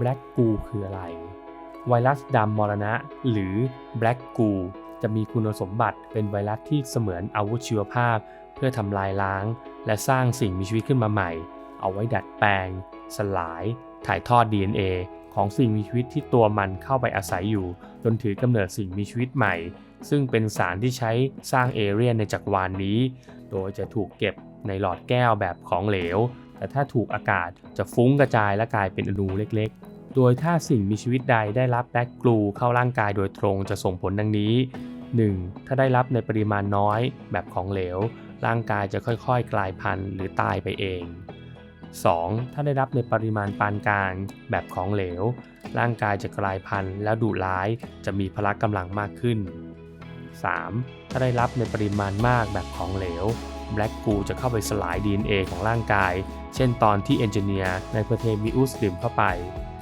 Black Goo คืออะไร ไวรัสดำมรณะ หรือ Black Goo จะมีคุณสมบัติเป็นไวรัสที่เสมือนอาวุธชีวภาพ เพื่อทำลายล้าง และสร้างสิ่งมีชีวิตขึ้นมาใหม่ เอาไว้ดัดแปลง สลาย ถ่ายทอด DNA ของสิ่งมีชีวิตที่ตัวมันเข้าไปอาศัยอยู่ จนถือกำเนิดสิ่งมีชีวิตใหม่ ซึ่งเป็นสารที่ใช้สร้างเอเรียนในจักรวาลนนี้ โดยจะถูกเก็บในหลอดแก้วแบบของเหลว แต่ถ้าถูกอากาศจะฟุ้งกระจายและกลายเป็นอนูเล็กๆ โดยถ้าสิ่งมีชีวิตใดได้รับแบล็กกลูเข้าร่างกายโดยตรงจะส่งผลดังนี้ 1. ถ้าได้รับในปริมาณน้อยแบบของเหลว ร่างกายจะค่อยๆ กลายพันธุ์หรือตายไปเอง 2. ถ้าได้รับในปริมาณปานกลางแบบของเหลว ร่างกายจะกลายพันธุ์แล้วดุร้ายจะมีพละกำลังมากขึ้น 3. ถ้าได้รับในปริมาณมากแบบของเหลว แบล็กกูจะเข้าไปสลาย DNA ของร่างกาย เช่นตอนที่เอนจิเนียร์ในเพอร์เทมิอุสดื่มเข้าไป